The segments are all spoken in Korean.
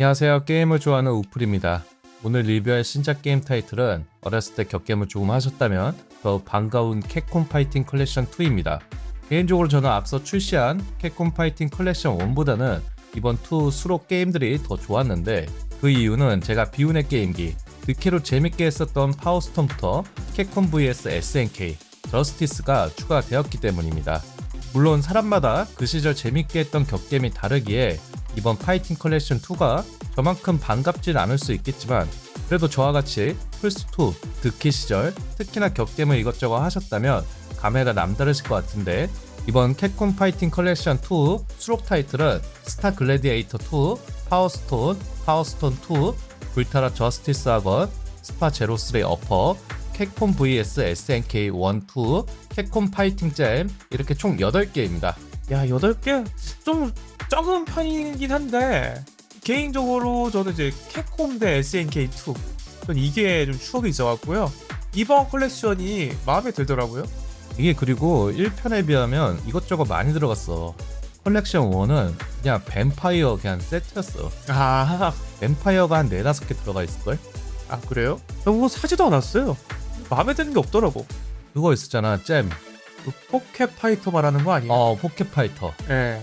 안녕하세요. 게임을 좋아하는 우플입니다. 오늘 리뷰할 신작 게임 타이틀은 어렸을 때 격겜을 조금 하셨다면 더 반가운 캡콤 파이팅 컬렉션 2입니다. 개인적으로 저는 앞서 출시한 캡콤 파이팅 컬렉션 1보다는 이번 2 수록 게임들이 더 좋았는데 그 이유는 제가 비운의 게임기 득회로 재밌게 했었던 파워스톤부터 캡콤 vs SNK, 저스티스가 추가되었기 때문입니다. 물론 사람마다 그 시절 재밌게 했던 격겜이 다르기에 이번 파이팅 컬렉션 2가 저만큼 반갑진 않을 수 있겠지만 그래도 저와 같이 플스2 득키 시절 특히나 격겜을 이것저것 하셨다면 감회가 남다르실 것 같은데 이번 캡콤 파이팅 컬렉션 2 수록 타이틀은 스타 글래디에이터 2, 파워스톤, 파워스톤 2, 불타라 저스티스 학원, 스파 제로3 어퍼, 캡콤 vs SNK 1, 2, 캡콤 파이팅 잼 이렇게 총 8개입니다. 야, 8개? 좀 적은 편이긴 한데, 개인적으로 저는 이제 캡콤 대 SNK2. 전 이게 좀 추억이 있어갖고요. 이번 컬렉션이 마음에 들더라고요. 이게 그리고 1편에 비하면 이것저것 많이 들어갔어. 컬렉션 1은 그냥 뱀파이어 그냥 세트였어. 아, 뱀파이어가 한 4, 5개 들어가 있을걸? 아, 그래요? 저 그거 사지도 않았어요. 마음에 드는 게 없더라고. 그거 있었잖아, 잼. 그 포켓 파이터 말하는 거 아니에요? 어, 포켓 파이터. 예.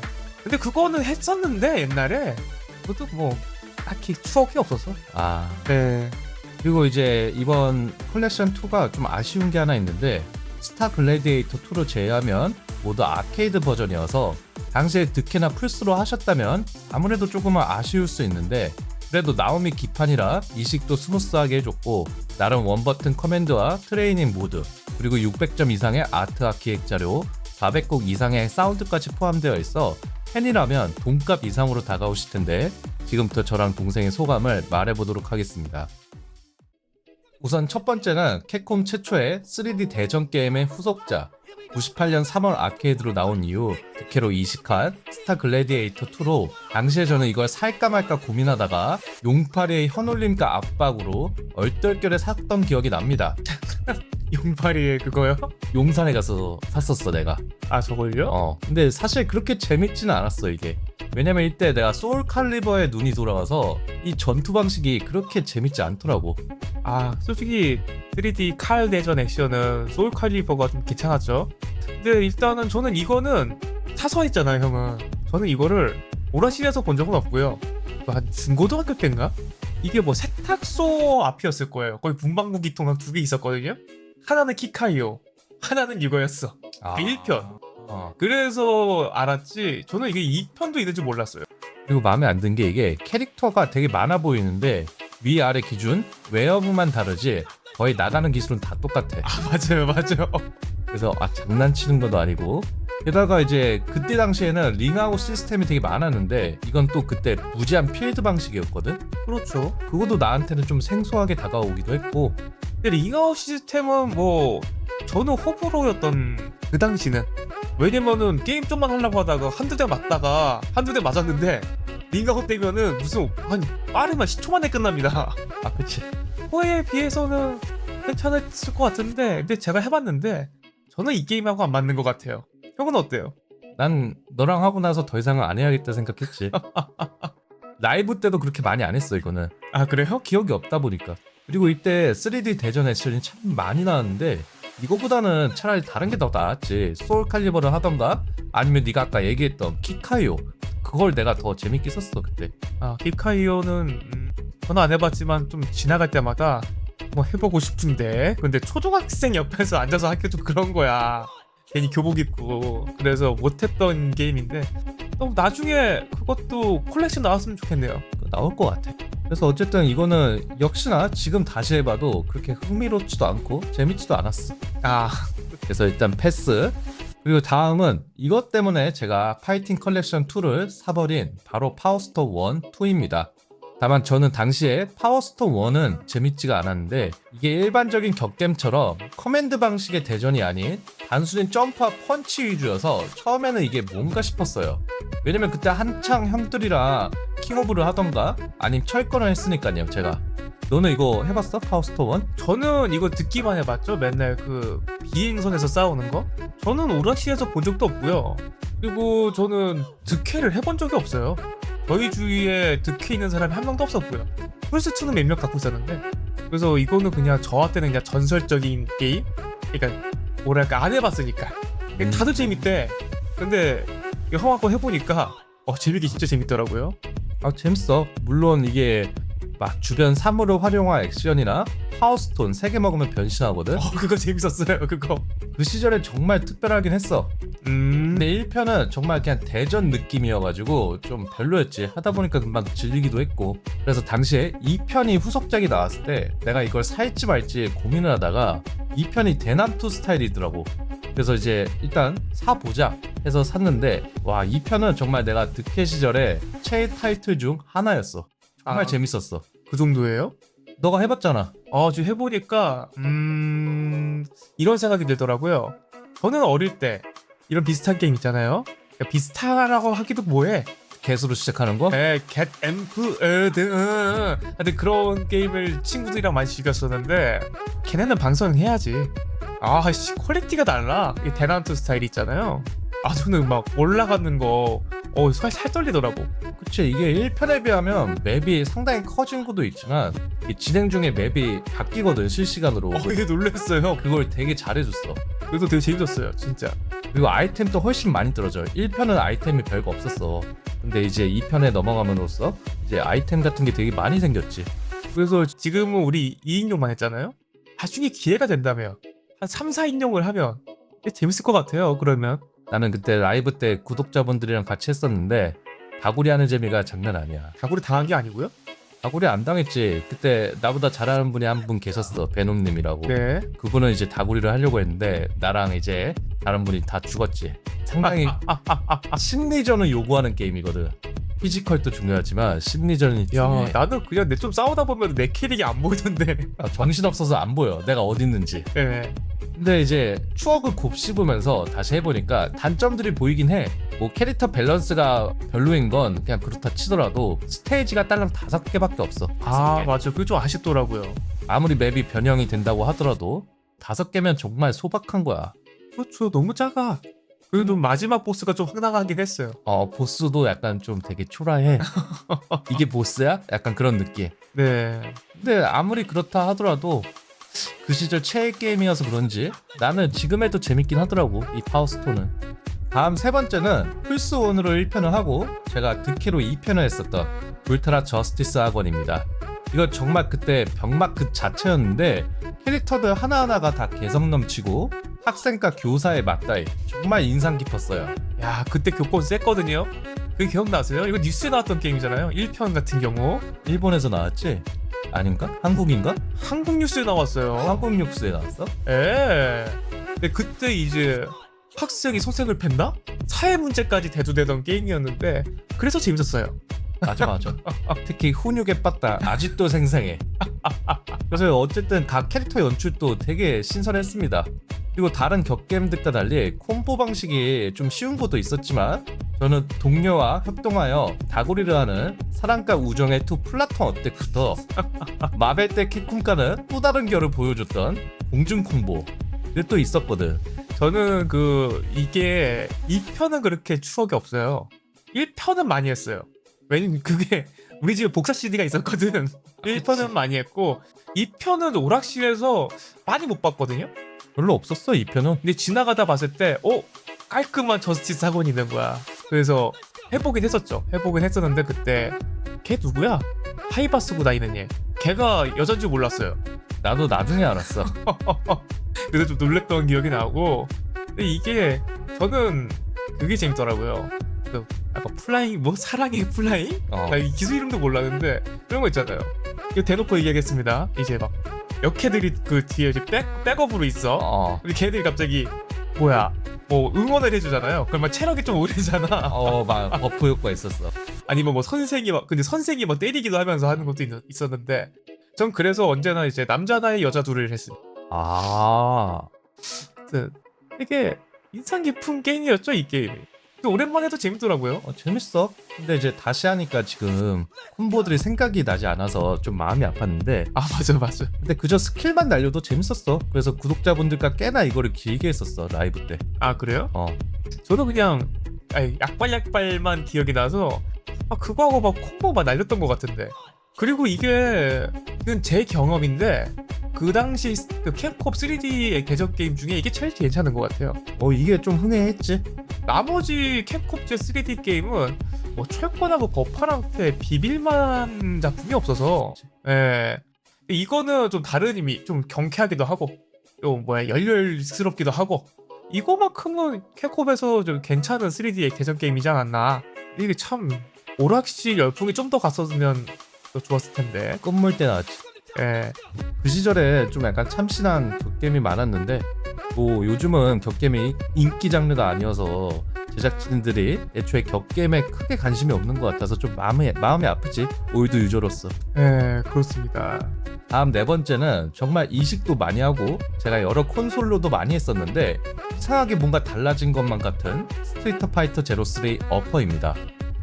근데 그거는 했었는데, 옛날에. 그것도 뭐, 딱히 추억이 없어서. 아. 네. 그리고 이제 이번 컬렉션 2가 좀 아쉬운 게 하나 있는데 스타 글래디에이터 2로 제외하면 모두 아케이드 버전이어서 당시에 득해나 플스로 하셨다면 아무래도 조금은 아쉬울 수 있는데 그래도 나오미 기판이라 이식도 스무스하게 해줬고 나름 원버튼 커맨드와 트레이닝 모드 그리고 600점 이상의 아트 아키액 자료 400곡 이상의 사운드까지 포함되어 있어 팬이라면 돈값 이상으로 다가오실 텐데 지금부터 저랑 동생의 소감을 말해보도록 하겠습니다. 우선 첫 번째는 캡콤 최초의 3D 대전 게임의 후속자 98년 3월 아케이드로 나온 이후 득회로 이식한 스타 글래디에이터 2로 당시에 저는 이걸 살까 말까 고민하다가 용팔이의 현올림과 압박으로 얼떨결에 샀던 기억이 납니다. 용팔이의 그거요? 용산에 가서 샀었어 내가. 아, 저걸요? 어. 근데 사실 그렇게 재밌지는 않았어 이게. 왜냐면 이때 내가 소울 칼리버에 눈이 돌아가서 이 전투 방식이 그렇게 재밌지 않더라고. 아 솔직히 3D 칼 대전 액션은 소울 칼리버가 좀 괜찮았죠 근데 일단은 저는 이거는 사서 했잖아요 형은 저는 이거를 오라실에서 본 적은 없고요 그한 중고등학교 때인가? 이게 뭐 세탁소 앞이었을 거예요 거기 문방구 기통 한두개 있었거든요 하나는 키카이오 하나는 이거였어 아. 그 1편 어. 그래서 알았지 저는 이게 2편도 있는지 몰랐어요 그리고 마음에 안 든 게 이게 캐릭터가 되게 많아 보이는데 위 아래 기준 웨어브만 다르지 거의 나가는 기술은 다 똑같아. 아 맞아요 맞아요 그래서 아 장난치는 것도 아니고 게다가 이제 그때 당시에는 링아웃 시스템이 되게 많았는데 이건 또 그때 무제한 필드 방식이었거든. 그렇죠 그것도 나한테는 좀 생소하게 다가오기도 했고 근데 링아웃 시스템은 뭐 저는 호불호였던 그 당시는 왜냐면은 게임 좀만 하려고 하다가 한두 대 맞다가 한두 대 맞았는데 링아웃 되면은 무슨 한 빠르면 10초 만에 끝납니다 아 그치. 호에 비해서는 괜찮았을 것 같은데 근데 제가 해봤는데 저는 이 게임하고 안 맞는 것 같아요 형은 어때요? 난 너랑 하고 나서 더 이상은 안 해야겠다 생각했지. 라이브 때도 그렇게 많이 안 했어 이거는. 아 그래요? 기억이 없다 보니까 그리고 이때 3D 대전 액션이 참 많이 나왔는데 이거보다는 차라리 다른 게 더 나았지. 소울 칼리버를 하던가 아니면 네가 아까 얘기했던 키카이오. 그걸 내가 더 재밌게 썼어 그때. 아 히카이오는 음, 저는 안 해봤지만 좀 지나갈 때마다 뭐 해보고 싶은데. 근데 초등학생 옆에서 앉아서 하기 좀 그런 거야. 괜히 교복 입고. 그래서 못했던 게임인데. 또 나중에 그것도 콜렉션 나왔으면 좋겠네요. 나올 것 같아 그래서 어쨌든 이거는 역시나 지금 다시 해봐도 그렇게 흥미롭지도 않고 재밌지도 않았어. 아. 그래서 일단 패스. 그리고 다음은 이것 때문에 제가 파이팅 컬렉션 2를 사버린 바로 파워스토 1, 2입니다. 다만 저는 당시에 파워스토 1은 재밌지가 않았는데 이게 일반적인 격겜처럼 커맨드 방식의 대전이 아닌 단순히 점프와 펀치 위주여서 처음에는 이게 뭔가 싶었어요. 왜냐면 그때 한창 형들이랑 킹오브를 하던가 아니면 철권을 했으니까요 제가. 너는 이거 해봤어? 파워스토 1? 저는 이거 듣기만 해봤죠 맨날 그 비행선에서 싸우는 거 저는 오라시에서 본 적도 없고요 그리고 저는 득회를 해본 적이 없어요 저희 주위에 득해 있는 사람이 한 명도 없었고요. 플스 2는 몇 명 갖고 있었는데 그래서 이거는 그냥 저한테는 그냥 전설적인 게임. 그러니까 뭐랄까 안 해봤으니까 음. 다들 재밌대. 근데 이거 거 해보니까 어 재밌게 진짜 재밌더라고요. 아 재밌어. 물론 이게 막 주변 사물을 활용한 액션이나 파워스톤 3개 먹으면 변신하거든. 어 그거 재밌었어요. 그거. 그 시절에 정말 특별하긴 했어. 음. 근데 1편은 정말 그냥 대전 느낌이어가지고 좀 별로였지. 하다 보니까 금방 질리기도 했고. 그래서 당시에 2편이 후속작이 나왔을 때 내가 이걸 살지 말지 고민을 하다가 2편이 대남투 스타일이더라고. 그래서 이제 일단 사보자 해서 샀는데 와 2편은 정말 내가 득해 시절에 최애 타이틀 중 하나였어. 정말 아. 재밌었어. 그 정도예요? 너가 해봤잖아. 아, 지금 해보니까 음 이런 생각이 들더라고요. 저는 어릴 때 이런 비슷한 게임 있잖아요. 그러니까 비슷하라고 하기도 뭐해. 개수로 시작하는 거? 에, 겟 앰프 등 하여튼 그런 게임을 친구들이랑 많이 즐겼었는데 걔네는 방송해야지. 아 씨 퀄리티가 달라. 이 대난투 스타일 있잖아요. 아 저는 막 올라가는 거 어, 살, 살 떨리더라고. 그치 이게 1편에 비하면 맵이 상당히 커진 것도 있지만 이 진행 중에 맵이 바뀌거든 실시간으로 어, 이게 놀랐어요. 그걸 되게 잘해줬어 그래서 되게 재밌었어요, 진짜. 그리고 아이템도 훨씬 많이 떨어져 1편은 아이템이 별거 없었어 근데 이제 2편에 넘어감으로써 이제 아이템 같은 게 되게 많이 생겼지 그래서 지금은 우리 2인용만 했잖아요. 나중에 기회가 된다면 한 3, 4인용을 하면 재밌을 것 같아요. 그러면 나는 그때 라이브 때 구독자분들이랑 같이 했었는데 다구리 하는 재미가 장난 아니야 다구리 당한 게 아니고요. 다구리 안 당했지 그때 나보다 잘하는 분이 한 분 계셨어 베놈님이라고 네. 그분은 이제 다구리를 하려고 했는데 나랑 이제 다른 분이 다 죽었지. 상당히 심리전을 요구하는 게임이거든. 피지컬도 중요하지만 심리전이 야, 중요해. 나는 그냥 내 좀 싸우다 보면 내 캐릭이 안 보이던데. 아, 정신 없어서 안 보여. 내가 어디 있는지. 네. 근데 이제 추억을 곱씹으면서 다시 해보니까 단점들이 보이긴 해. 뭐 캐릭터 밸런스가 별로인 건 그냥 그렇다 치더라도 스테이지가 딸랑 다섯 개밖에 없어. 아. 맞아. 그게 좀 아쉽더라고요. 아무리 맵이 변형이 된다고 하더라도 다섯 개면 정말 소박한 거야. 그렇죠. 너무 작아. 그래도 마지막 보스가 좀 황당하긴 했어요. 어 보스도 약간 좀 되게 초라해. 이게 보스야? 약간 그런 느낌. 네. 근데 아무리 그렇다 하더라도 그 시절 최애 게임이어서 그런지 나는 지금 해도 재밌긴 하더라고 이 파워스톤은. 다음 세 번째는 플스 1으로 1편을 하고 제가 득키로 2편을 했었던 울트라 저스티스 학원입니다. 이거 정말 그때 병맛 그 자체였는데 캐릭터들 하나하나가 다 개성 넘치고 학생과 교사의 맞다이 정말 인상 깊었어요. 야, 그때 교권 셌거든요. 그 기억나세요? 이거 뉴스에 나왔던 게임이잖아요. 1편 같은 경우. 일본에서 나왔지? 아닌가? 한국인가? 한국 뉴스에 나왔어요. 한국 뉴스에 나왔어? 예. 근데 그때 이제 학생이 선생을 팼나? 사회 문제까지 대두되던 게임이었는데 그래서 재밌었어요. 맞아 맞아 특히 훈육에 빠따 아직도 생생해 그래서 어쨌든 각 캐릭터 연출도 되게 신선했습니다 그리고 다른 격게임들과 달리 콤보 방식이 좀 쉬운 것도 있었지만 저는 동료와 협동하여 다구리를 하는 사랑과 우정의 투 플라톤 어택부터 마벨 때 키쿤가는 또 다른 결을 보여줬던 공중 콤보 그게 또 있었거든 저는 그 이게 2편은 그렇게 추억이 없어요. 1편은 많이 했어요. 왜냐면 그게 우리 집에 복사 CD가 있었거든. 1편은 많이 했고 2편은 오락실에서 많이 못 봤거든요. 별로 없었어 이 편은 근데 지나가다 봤을 때, 어 깔끔한 저스티스 학원이 있는 거야. 그래서 해보긴 했었죠. 해보긴 했었는데 그때 걔 누구야? 하이바 쓰고 다니는 얘. 걔가 여잔 줄 몰랐어요. 나도 나중에 알았어 그래서 좀 놀랬던 기억이 나고. 근데 이게 저는 그게 재밌더라고요. 그 약간 플라잉 뭐 사랑의 플라잉? 어. 나이 기술 이름도 몰랐는데 그런 거 있잖아요. 이거 대놓고 얘기하겠습니다. 이제 막 역캐들이 그 뒤에 이제 백 백업으로 있어. 어. 우리 걔들이 갑자기 뭐야 뭐 응원을 해주잖아요. 그러면 체력이 좀 오르잖아. 어, 막 버프 효과 있었어. 아니면 뭐 선생이 막 근데 선생이 막 때리기도 하면서 하는 것도 있, 있었는데 전 그래서 언제나 이제 남자 나의 여자 둘을 했습니다. 아, 아무튼 되게 인상 깊은 게임이었죠 이 게임이. 오랜만에 해도 재밌더라고요. 어, 재밌어. 근데 이제 다시 하니까 지금 콤보들이 생각이 나지 않아서 좀 마음이 아팠는데, 아 맞아 맞아. 근데 그저 스킬만 날려도 재밌었어. 그래서 구독자분들과 꽤나 이거를 길게 했었어 라이브 때. 아 그래요? 어, 저도 그냥 아니, 약발 약발만 기억이 나서 아 그거하고 막 콤보 막 날렸던 것 같은데 그리고 이게 이건 제 경험인데 그 당시 그 캡콤 3D의 개적 게임 중에 이게 제일 괜찮은 것 같아요. 어 이게 좀 흥행했지. 나머지 캡콤제 3D 게임은 뭐 철권하고 버파랑테 비빌만 작품이 없어서. 예. 이거는 좀 다른 의미 좀 경쾌하기도 하고 좀 뭐야 열렬스럽기도 하고. 이거만큼은 캡콤에서 좀 괜찮은 3D의 개선 게임이지 않았나. 이게 참 오락실 열풍이 좀 더 갔었으면 더 좋았을 텐데. 끝물 때 나왔지. 예. 그 시절에 좀 약간 참신한 격겜이 많았는데 뭐 요즘은 격겜이 인기 장르가 아니어서 제작진들이 애초에 격겜에 크게 관심이 없는 것 같아서 좀 마음이 마음이 아프지 올드 유저로서. 예, 그렇습니다. 다음 네 번째는 정말 이식도 많이 하고 제가 여러 콘솔로도 많이 했었는데 이상하게 뭔가 달라진 것만 같은 스트리터 파이터 제로 3 어퍼입니다.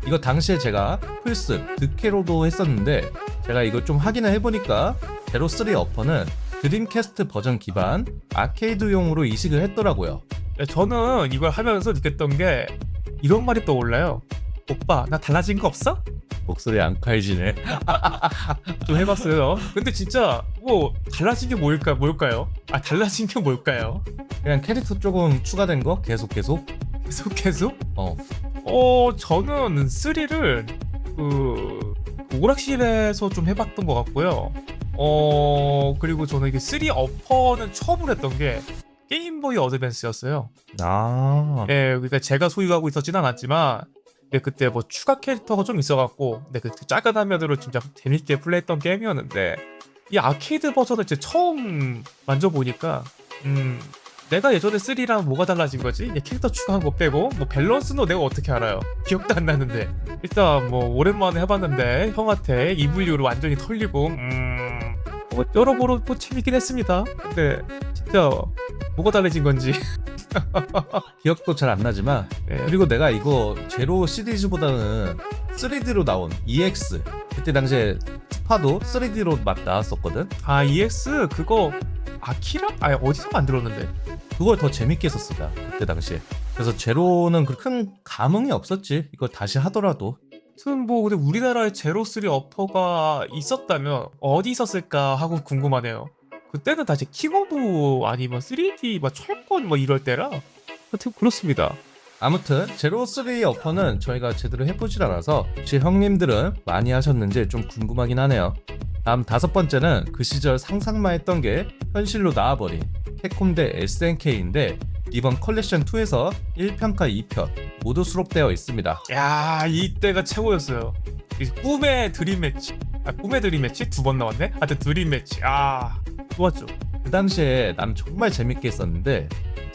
이거 당시에 제가 플스 득회로도 했었는데 제가 이걸 좀 확인을 해보니까 제로 3 어퍼는 드림캐스트 버전 기반 아케이드용으로 이식을 했더라고요. 예, 저는 이걸 하면서 느꼈던 게 이런 말이 떠올라요 오빠 나 달라진 거 없어? 목소리 안 칼지네. 좀 해봤어요. 근데 진짜 뭐 달라진 게 뭘까 뭘까요? 아 달라진 게 뭘까요? 그냥 캐릭터 조금 추가된 거 계속 계속. 계속 계속? 어 어 저는 3를 그 오락실에서 좀 해봤던 것 같고요. 어 그리고 저는 이게 3 어퍼는 처음으로 했던 게 게임보이 어드밴스였어요. 아. 예, 그러니까 제가 소유하고 있었진 않았지만 근데 그때 뭐 추가 캐릭터가 좀 있어갖고 근데 그 작은 화면으로 진짜 재밌게 플레이했던 게임이었는데 이 아케이드 버전을 이제 처음 만져보니까 음 내가 예전에 3랑 뭐가 달라진 거지? 얘 캐릭터 추가한 거 빼고? 뭐 밸런스는 내가 어떻게 알아요? 기억도 안 나는데. 일단 뭐 오랜만에 해봤는데 형한테 이블류로 완전히 털리고 음... 뭐 여러모로 뭐 재밌긴 했습니다. 근데 진짜 뭐가 달라진 건지. 기억도 잘 안 나지만 예. 그리고 내가 이거 제로 시리즈보다는 3D로 나온 EX 그때 당시에 스파도 3D로 막 나왔었거든. 아 EX 그거 아키라? 아 어디서 만들었는데? 그걸 더 재밌게 나 그때 당시에. 그래서 제로는 그큰 감흥이 없었지. 이거 다시 하더라도. 아무튼 뭐 근데 우리나라에 제로3 어퍼가 있었다면 어디 있었을까 하고 궁금하네요. 그때는 다시 킹오브 아니면 3D 막 철권 뭐 이럴 때라. 하여튼 그렇습니다 아무튼 제로 3 어퍼는 저희가 제대로 해보질 않아서 혹시 형님들은 많이 하셨는지 좀 궁금하긴 하네요. 다음 다섯 번째는 그 시절 상상만 했던 게 현실로 나와버린 캡콤 대 SNK인데 이번 컬렉션 2에서 1편과 2편 모두 수록되어 있습니다. 야 이때가 최고였어요. 이 꿈의 드림 매치. 아 꿈의 드림 매치? 두 번 나왔네? 하여튼 드림 매치. 아 좋았죠. 그 당시에 난 정말 재밌게 했었는데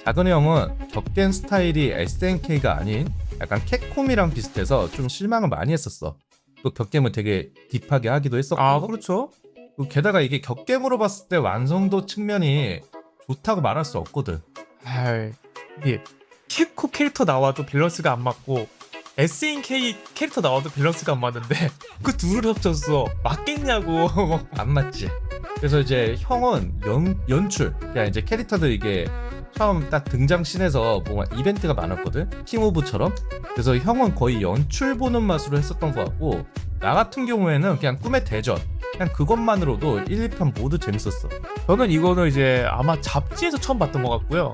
작은 형은 적겐 스타일이 SNK가 아닌 약간 캡콤이랑 비슷해서 좀 실망을 많이 했었어. 또 격겜을 되게 딥하게 하기도 했었고 아 그렇죠 또 게다가 이게 격겜으로 봤을 때 완성도 측면이 좋다고 말할 수 없거든. 아이 이게 캡코 캐릭터 나와도 밸런스가 안 맞고 SNK 캐릭터 나와도 밸런스가 안 맞는데 그 둘을 합쳤어 맞겠냐고 안 맞지. 그래서 이제 형은 연, 연출 그냥 이제 캐릭터들 이게 처음 딱 등장 씬에서 뭔가 이벤트가 많았거든? 킹 오브처럼? 그래서 형은 거의 연출 보는 맛으로 했었던 것 같고 나 같은 경우에는 그냥 꿈의 대전 그냥 그것만으로도 1, 2편 모두 재밌었어. 저는 이거는 이제 아마 잡지에서 처음 봤던 것 같고요.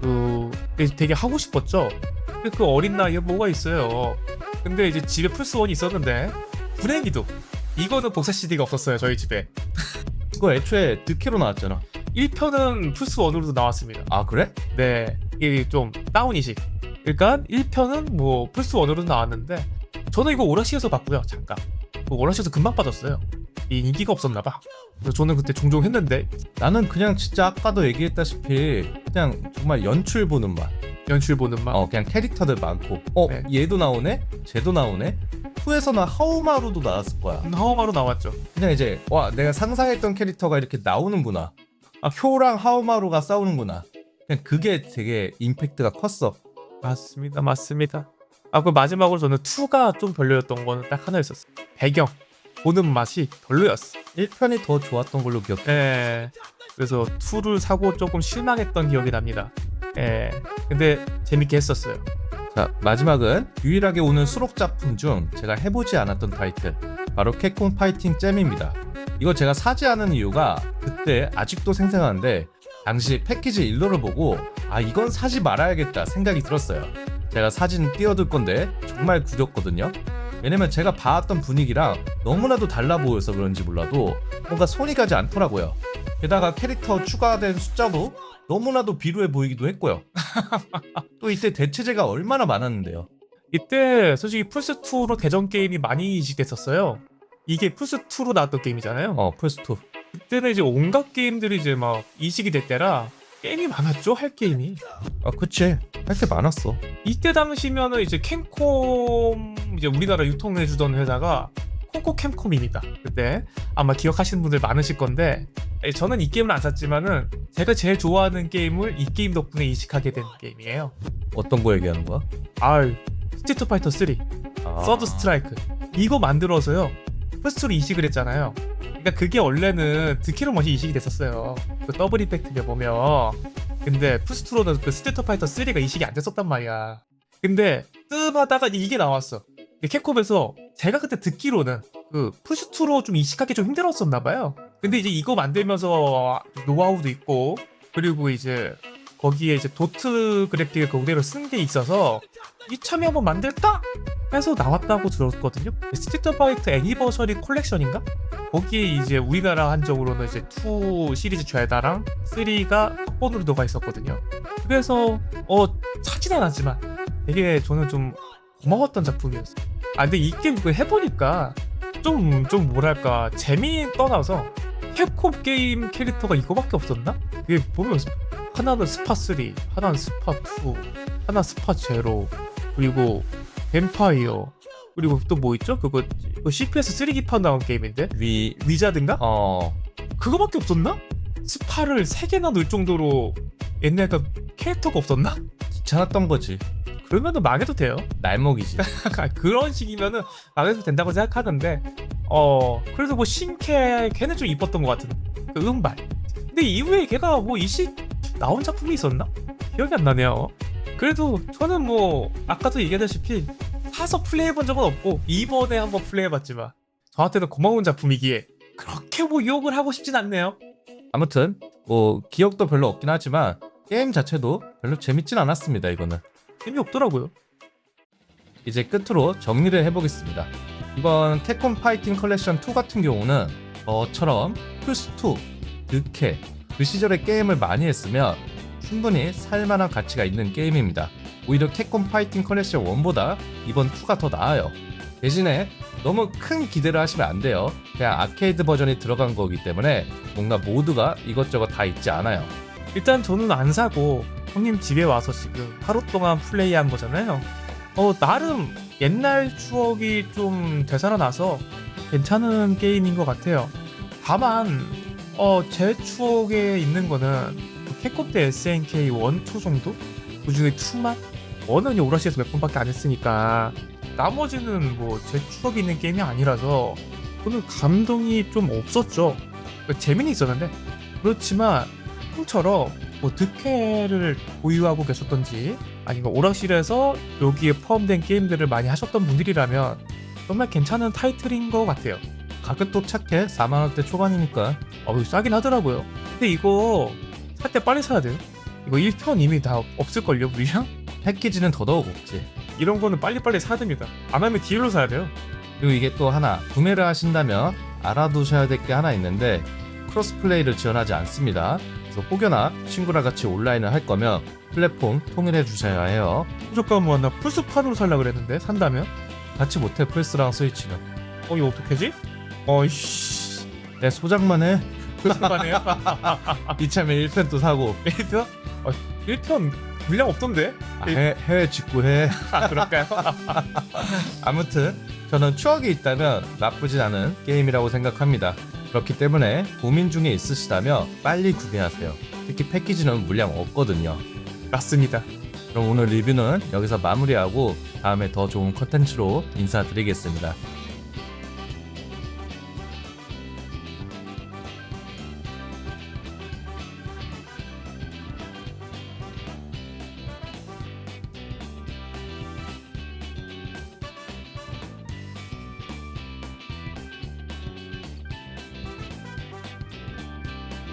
그 되게 하고 싶었죠? 근데 그 어린 나이에 뭐가 있어요? 근데 이제 집에 플스1이 있었는데 불행히도. 이거는 복사 CD가 없었어요 저희 집에. 그거 애초에 득회로 나왔잖아 1편은 플스1으로도 나왔습니다 아 그래? 네, 이게 좀 다운이식. 그러니까 1편은 뭐 플스1으로 나왔는데 저는 이거 오락실에서 봤고요. 잠깐. 그 오락실에서 금방 빠졌어요. 이 인기가 없었나 봐. 그래서 저는 그때 종종 했는데 나는 그냥 진짜 아까도 얘기했다시피 그냥 정말 연출 보는 맛 연출 보는 맛. 어 그냥 캐릭터들 많고 어 네. 얘도 나오네 쟤도 나오네 후에서는 하우마루도 나왔을 거야 하오마로 나왔죠. 그냥 이제 와 내가 상상했던 캐릭터가 이렇게 나오는구나 아 효랑 하우마루가 싸우는구나 그냥 그게 되게 임팩트가 컸어 맞습니다. 맞습니다. 아, 그 마지막으로 저는 2가 좀 별로였던 거는 딱 하나 있었어요. 배경. 보는 맛이 별로였어. 1편이 더 좋았던 걸로 기억해 예. 그래서 2를 사고 조금 실망했던 기억이 납니다. 예. 근데 재밌게 했었어요. 자, 마지막은 유일하게 오는 수록 작품 중 제가 해보지 않았던 타이틀 바로 캡콤 파이팅 잼입니다. 이거 제가 사지 않은 이유가 그때 아직도 생생한데 당시 패키지 일로를 보고 아 이건 사지 말아야겠다 생각이 들었어요. 제가 사진 띄워둘 건데 정말 구렸거든요. 왜냐면 제가 봐왔던 분위기랑 너무나도 달라 보여서 그런지 몰라도 뭔가 손이 가지 않더라고요. 게다가 캐릭터 추가된 숫자도 너무나도 비루해 보이기도 했고요. 또 이때 대체제가 얼마나 많았는데요. 이때 솔직히 플스2로 대전 게임이 많이 이식됐었어요. 이게 플스2로 나왔던 게임이잖아요. 어 플스2 그때는 이제 온갖 게임들이 이제 막 이식이 될 때라 게임이 많았죠 할 게임이. 아 그치 할 게 많았어. 이때 당시면은 이제 캠콤 이제 우리나라 유통해주던 회사가 콩코 캠콤입니다. 그때 아마 기억하시는 분들 많으실 건데 에, 저는 이 게임을 안 샀지만은 제가 제일 좋아하는 게임을 이 게임 덕분에 이식하게 된 게임이에요. 어떤 거 얘기하는 거야? 아 스트리트 파이터 3 아, 서드 스트라이크 이거 만들어서요 플스2로 이식을 했잖아요. 그러니까 그게 원래는 드키로 멋이 이식이 됐었어요. 그 더블 이펙트에 보면. 근데 플스2로는 그 스트리트 파이터 3가 이식이 안 됐었단 말이야. 근데 뜸하다가 이게 나왔어 캡콤에서 제가 그때 듣기로는 그 플스2로 좀 이식하기 좀 힘들었었나 봐요 근데 이제 이거 만들면서 노하우도 있고 그리고 이제 거기에 이제 도트 그래픽을 그대로 쓴 게 있어서 이참에 한번 만들까? 해서 나왔다고 들었거든요. 스트리트 파이터 애니버서리 콜렉션인가? 거기에 이제 우리나라 한정으로는 이제 2 시리즈 죄다랑 3가 합본으로 들어가 있었거든요. 그래서 어 사진 않았지만 되게 저는 좀 고마웠던 작품이었어요. 아 근데 이 게임 그 해보니까 좀좀 뭐랄까 재미 떠나서 캡콤 게임 캐릭터가 이거밖에 없었나? 이게 보면 하나는 스파 3, 하나는 스파 2, 하나 스파 제로, 그리고 뱀파이어, 그리고 또 뭐 있죠? 그거 그거 CPS 3기판 나온 게임인데 위 위자든가? 어, 그거밖에 없었나? 스파를 3개나 넣을 정도로 옛날 그 캐릭터가 없었나? 귀찮았던 거지. 그러면은 망해도 돼요. 날먹이지. 그런 식이면은 망해도 된다고 생각하는데 어 그래도 뭐 신캐 걔는 좀 이뻤던 것 같은 그 은발 근데 이후에 걔가 뭐 이식 나온 작품이 있었나 기억이 안 나네요 그래도 저는 뭐 아까도 얘기하다시피 사서 플레이해본 적은 없고 이번에 한번 플레이해봤지만 저한테는 고마운 작품이기에 그렇게 뭐 유혹을 하고 싶진 않네요 아무튼 뭐 기억도 별로 없긴 하지만 게임 자체도 별로 재밌진 않았습니다. 이거는. 재미없더라고요 이제 끝으로 정리를 해보겠습니다. 이번 캡콤 파이팅 컬렉션 2 같은 경우는 저처럼 플스2, 득해 그 시절에 게임을 많이 했으면 충분히 살만한 가치가 있는 게임입니다. 오히려 캡콤 파이팅 컬렉션 1보다 이번 2가 더 나아요. 대신에 너무 큰 기대를 하시면 안 돼요. 그냥 아케이드 버전이 들어간 거기 때문에 뭔가 모드가 이것저것 다 있지 않아요. 일단 저는 안 사고 형님 집에 와서 지금 하루 동안 플레이한 거잖아요. 어 나름 옛날 추억이 좀 되살아나서 괜찮은 게임인 것 같아요. 다만 어 제 추억에 있는 거는 캡콤 때 SNK 1, 2 정도? 그 중에 2만? 1은 오라시에서 몇 번밖에 안 했으니까 나머지는 뭐 제 추억이 있는 게임이 아니라서 저는 감동이 좀 없었죠. 재미는 있었는데 그렇지만 형처럼 뭐 득회를 보유하고 계셨던지 아니면 오락실에서 여기에 포함된 게임들을 많이 하셨던 분들이라면 정말 괜찮은 타이틀인 것 같아요. 가격도 착해 4만원대 초반이니까 어우 싸긴 하더라고요. 근데 이거 살 때 빨리 사야 돼요. 이거 1편 이미 다 없을걸요 물량? 패키지는 더더욱 없지. 이런 거는 빨리빨리 사야 됩니다. 안 하면 뒤로 사야 돼요. 그리고 이게 또 하나 구매를 하신다면 알아두셔야 될 게 하나 있는데 크로스 플레이를 지원하지 않습니다. 그래서 혹여나 친구랑 같이 온라인을 할 거면 플랫폼 통일해 주셔야 해요. 잠깐만 뭐나 플스판으로 살라 그랬는데 산다면? 같이 못해 플스랑 스위치는. 어 이거 어떡하지? 어이씨 내 소장만 해. 플스판이에요? 이참에 1편도 사고 메이드? 어, 1편 물량 없던데? 아, 해, 해외 직구해. 아 그럴까요? 아무튼 저는 추억이 있다면 나쁘진 않은 게임이라고 생각합니다. 그렇기 때문에 고민 중에 있으시다면 빨리 구매하세요. 특히 패키지는 물량 없거든요. 맞습니다. 그럼 오늘 리뷰는 여기서 마무리하고 다음에 더 좋은 컨텐츠로 인사드리겠습니다.